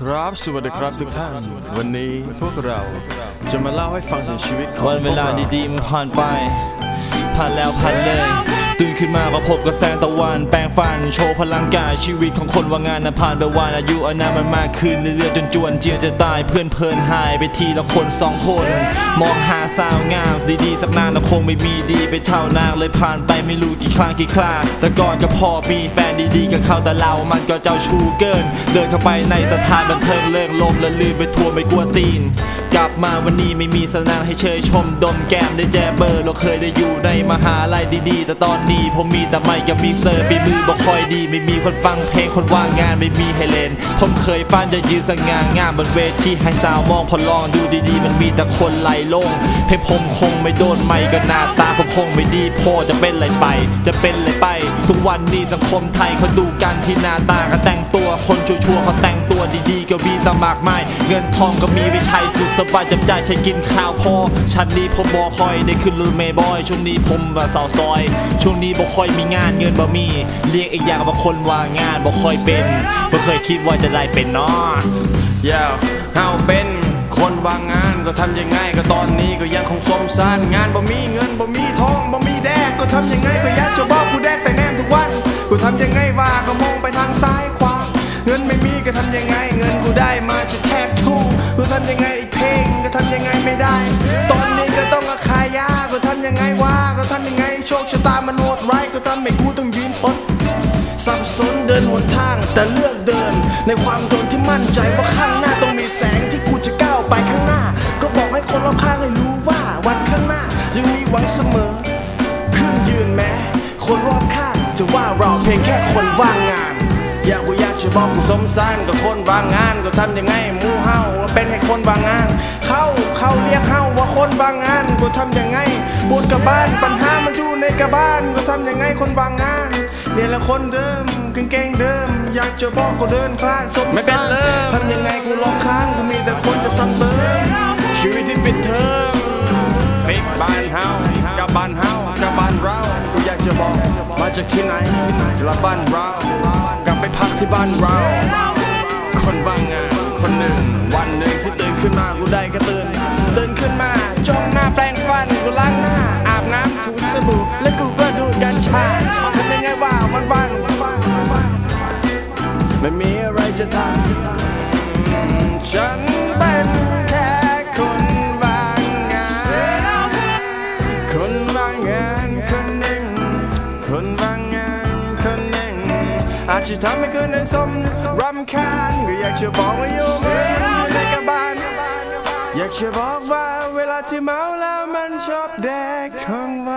ครับ สวัสดีครับทุกท่าน วันนี้พวกเราจะมาเล่าให้ฟังถึงชีวิตของวันเวลาพกรดีๆมันผ่านไปผ่านแล้วผ่านเลย ตื่นขึ้นมาประพบกับแสงตะวัน แปรงฟัน โชว์พลังกายชีวิตของคนว่างงานนะผ่านไปวันอายุอนามมันมากขึ้นเรื่อยๆจนจวนเจียนจะตายเพื่อนเพลินหายไปทีละคนสองคน มองหาสาวงามดีๆสักนานแล้วคงไม่มีดีไปเท่านางเลยผ่านไปไม่รู้กี่ครั้งกี่คราแต่ก่อนก็พอมีแฟนดีๆกับเขาแต่เรามันก็เจ้าชู้เกิน เดินเข้าไปในสถานบันเทิงเลิกลมและลืมไปทัวร์ไม่กลัวตีน กลับมาวันนี้ไม่มีสนางให้เชยชมดมแก้มได้แจเบอร์ เราเคยได้อยู่ในมหาลัยดีๆ แต่ตอนนี้ผมมีแต่ไม่กับมิกเซอร์ฝีมือบ่ค่อยดี ไม่มีคนฟังเพลงคนว่างงานไม่มีให้เล่น ผมเคยฟันจะยืนสง่างามบนเวทีให้สาวมองพอลองดูดีๆ มันมีแต่คนไหลลงเพลงผมคงไม่โดนไม่ก็หน้าตาผมคงไม่ดีพอจะเป็นไรไป จะเป็นไรไป ทุกวันนี้สังคมไทยเขาดูกันที่หน้าตาก็แต่งตัวคนชั่วๆเขาแต่งตัวดีๆ ก็มีต่มากมาย เงินทองก็มีไม่ใช่สุดสบายจับใจใช้กินข้าวพอชั้นนี้ผมบอคอยได้ขึ้นรถเมย์บอย ช่วงนี้ผมแบบสาวซอย ช่วงนี้บ่คอยมีงานเงินบ่มี เรียกอีกอย่างว่าคนว่างงานบ่คอยเป็นบ่เคยคิดว่าจะได้เป็นเนาะยาวเฮาเป็นคนว่างงานก็ทำยังไงก็ตอนนี้ก็ยังคงสมสารงานบ่มีเงินบ่มีทองบ่มีแดกก็ทำยังไงก็ยากจะบอกกูแดกแต่แนำยังไงอีกเพลงก็ทำยังไงไม่ได้ ตอนนี้ก็ต้องอาขายยาก็ทำยังไงวะก็ทำยังไงโชคชะตามันโหดร้ายก็ทำให้กูต้องยืนทนสับสนเดินหนทางแต่เลือกเดิน ในความโดนที่มั่นใจว่าข้างหน้าต้องมีแสงที่กูจะก้าวไปข้างหน้า ก็บอกให้คนรอบข้างให้รู้ว่าวันข้างหน้ายังมีหวังเสมอขึ้นยืนแม้คนรอบข้างจะว่าเราเพียงแค่คนว่างงาน อยากกูอยาก จะบอกกูสมสารกับคนว่างงานก็ทำยังไงหมู่เฮาว่าเป็นให้คนว่างงาน เข้าเข้าเรียกเฮาว่าคนว่างงานกูทำยังไงปวดกับบ้านปัญหามันอยู่ในกับบ้านก็ทำยังไงคนว่างงานเนี่ยแหละคนเดิมกางเกงเดิม อยากจะบอกกูเดินคลานสมไม่เป็นเลยทำยังไงกูรอบข้างกูมีแต่คนจะซ้ำเติมชีวิตที่ปิดเทอมปิดบ้านเฮา กับบ้านเฮากับบ้านเรากูอยากจะบอกมาจากที่ไหนกลับบ้านเรากลับไปพักที่บ้านเรา คนว่างงานคนหนึ่ง วันหนึ่งที่ตื่นขึ้นมากูได้ก็ตื่นตื่นขึ้นมาจ้องหน้าแปรงฟันกูล้างหน้าอาบน้ำถูสบู่แล้วกูก็ดูกัญชาทำยังไงว่าวันวันวันวันวันวันไม่มีอะไรจะทำฉัน คนว่างงานคนหนึ่งอาจจะทำให้คนนั้นสมรำคาญก็อยากจะบอกว่าอยู่เหมือนมันอยู่ในกระบาลอยากจะบอกว่าเวลาที่เมาแล้วมันชอบแดกของหว